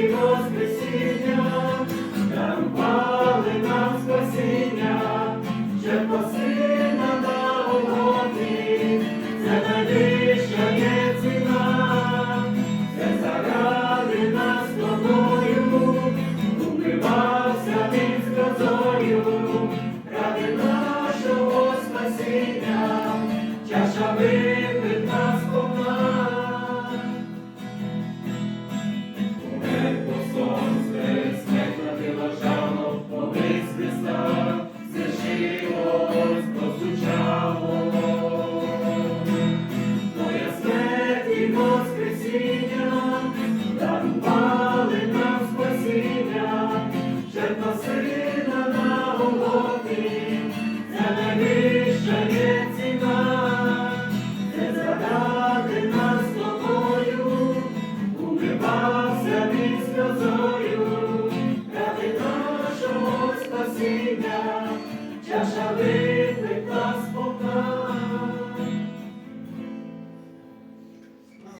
people. Сльозою, ради нашого спасіння, чаша випита